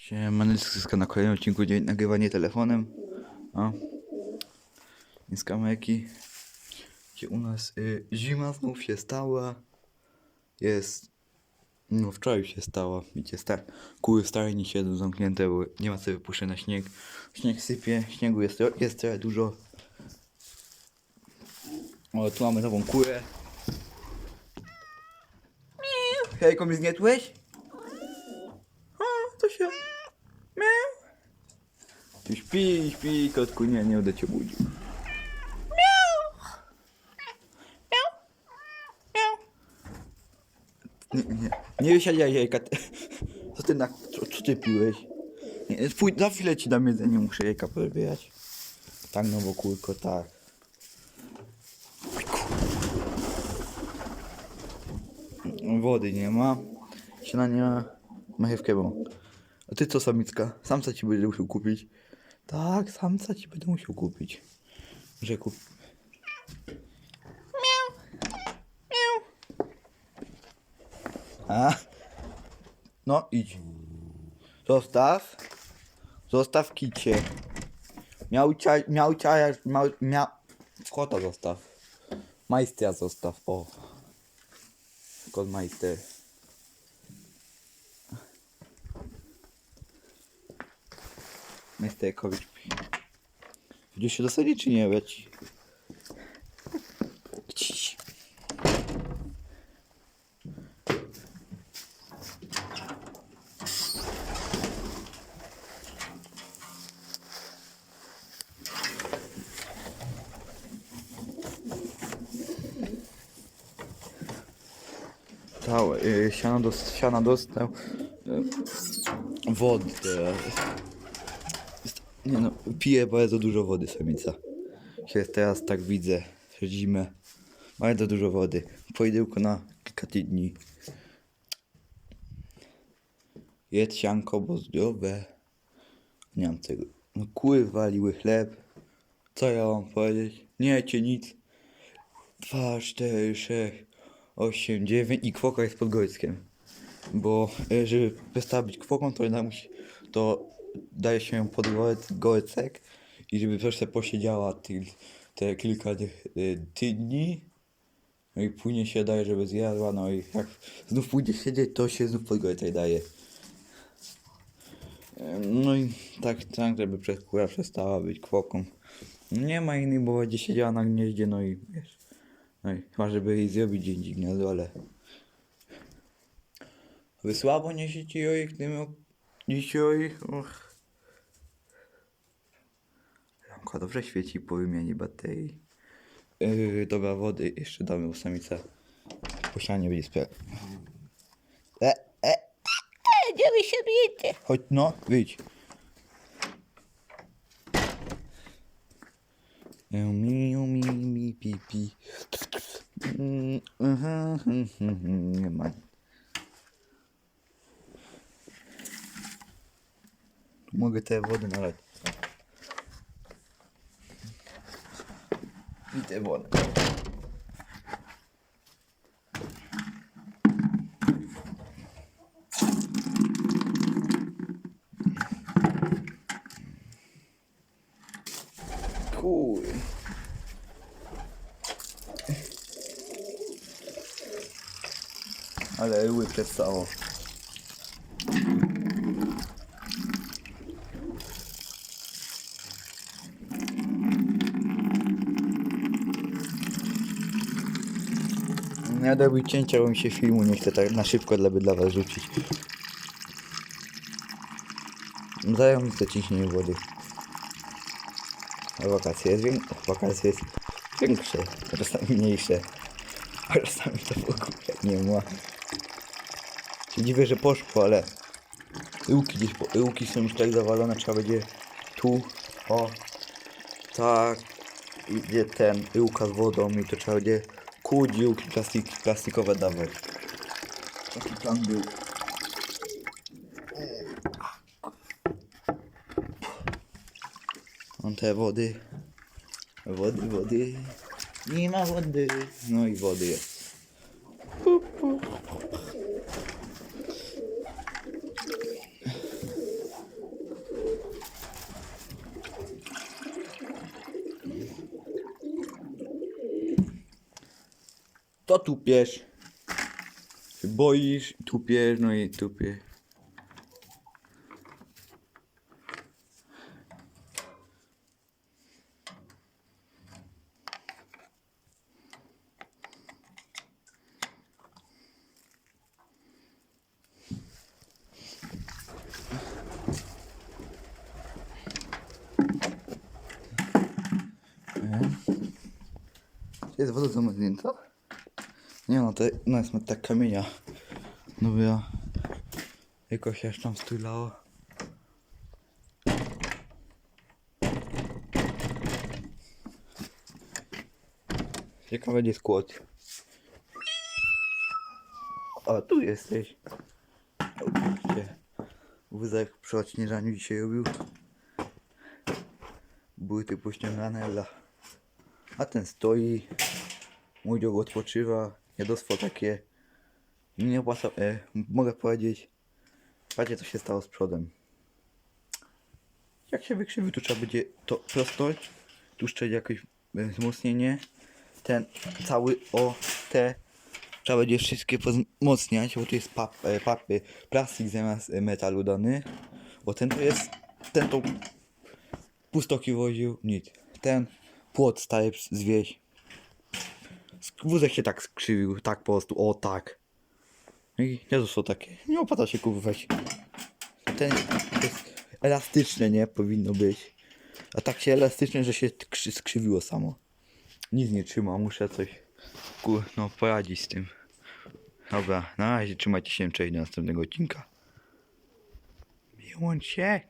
Siemaneczko na kolejnym odcinku nagrywanie telefonem. O. I z kamerki. Gdzie u nas y, zima znów się stała. Jest. No wczoraj się stała. Widzicie, star kury stajni siedzą zamknięte, bo nie ma co wypuszczać na śnieg. Śnieg sypie, śniegu jest, jest trochę dużo. O, tu mamy nową kurę. Miau. Hejko, mi zgnietłeś? O, to się... Miau. Ty śpi, śpi, kotku, nie, nie będę cię budził. Nie, nie, nie wysiadaj jajka. Co ty na... Co, co ty piłeś? Nie, fuj, za chwilę ci dam jedzenie, muszę jajka pozbierać. Tak, no bo kurko, tak. Wody nie ma. Siana nie ma. Marchewkę mam. A ty co, samicka? Samca ci będę musiał kupić. Tak, samca ci będę musiał kupić. Że kup... A? No idź. Zostaw. Zostaw kicie. Miał cia, miał cia, miał, miał... Kota zostaw. Majstra zostaw, o. Kot majster. Majsterkowicz. Gdzieś się dosadzi czy nie leci? Y, siana, dos, siana dostał y, wodę. Nie no, pije bardzo dużo wody samica. Się teraz tak widzę, zimę. Bardzo dużo wody. Pojedyłko na kilka tygodni. Jedz sianko, bo zdrowe. Nie mam tego. No kury waliły chleb. Co ja mam powiedzieć? Nie cię nic. Dwa, cztery, sześć, osiem, dziewięć i kwoka jest pod Gojskiem. Bo e, żeby przestała być kwoką, to, musi, to daje się ją pod gołec- gołecek i żeby troszkę posiedziała te kilka tych, y, tygodni. No i później się daje, żeby zjadła, no i jak znów pójdzie siedzieć, to się znów pod gołecek daje. No i tak, tak, żeby kura przestała być kwoką. Nie ma innej, bo będzie siedziała na gnieździe, no i wiesz. No i chyba, żeby jej zrobić dzień gniazdo, ale... Wy słabo niesiecie jojek tym dzisiaj? Och. Lamka dobrze świeci po wymianie baterii. Yy, dobra, wody jeszcze damy, bo samica posianie będzie spra... E, e, e, gdzie wy się bijecie? Chodź, no, wyjdź. Mi, mi, mi, pi, pi. Mm, mhm, mhm, mhm, Nie ma. Mogę te wody nalać. I te wody. Cool. Ale ryły przestało. Ja robić cięcia, bo mi się filmu nie chce tak na szybko dla, dla was rzucić. Mi to ciśnienie wody. A wakacje jest, wię... wakacje jest większe, czasami mniejsze. A czasami to w ogóle nie ma. Się dziwię, że poszło, ale Yłki gdzieś, po... Są już tak zawalone, trzeba będzie tu, o, tak, idzie ten yłka z wodą i to trzeba będzie yłki plastik, plastikowe dawać. Taki plan był. Mam te wody. Wody, wody. Nie ma wody. No i wody jest. To tupiesz. Się boisz, tupiesz, no i tupiesz. Jest woda zamarznięta? Nie no, to no jest tak kamienia. No bo ja jakoś aż tam stulało. Ciekawe gdzie jest kłod. O, tu jesteś. Gdzie? Wózek przy odśnieżaniu dzisiaj robił. Były typu śniadane, a ten stoi. Mój dziób odpoczywa. Jadostwo takie. Nie opłaca. E, mogę powiedzieć. Patrzcie co się stało z przodem. Jak się wykrzywi, to trzeba będzie to prosnąć. Tu jakieś e, wzmocnienie. Ten cały o te trzeba będzie wszystkie wzmocniać, bo to jest pap, e, papy, plastik zamiast e, metalu dany. Bo ten to jest. Ten to pustoki woził, nic. Ten płot staje zwieść. Wózek się tak skrzywił, tak po prostu, o tak. I nie są takie, nie opłaca się kupować. Ten jest elastyczne, nie? Powinno być. A tak się elastyczne, że się skrzy- skrzywiło samo. Nic nie trzyma, muszę coś ku, no, poradzić z tym. Dobra, na razie trzymajcie się, cześć do następnego odcinka. Miłąc się.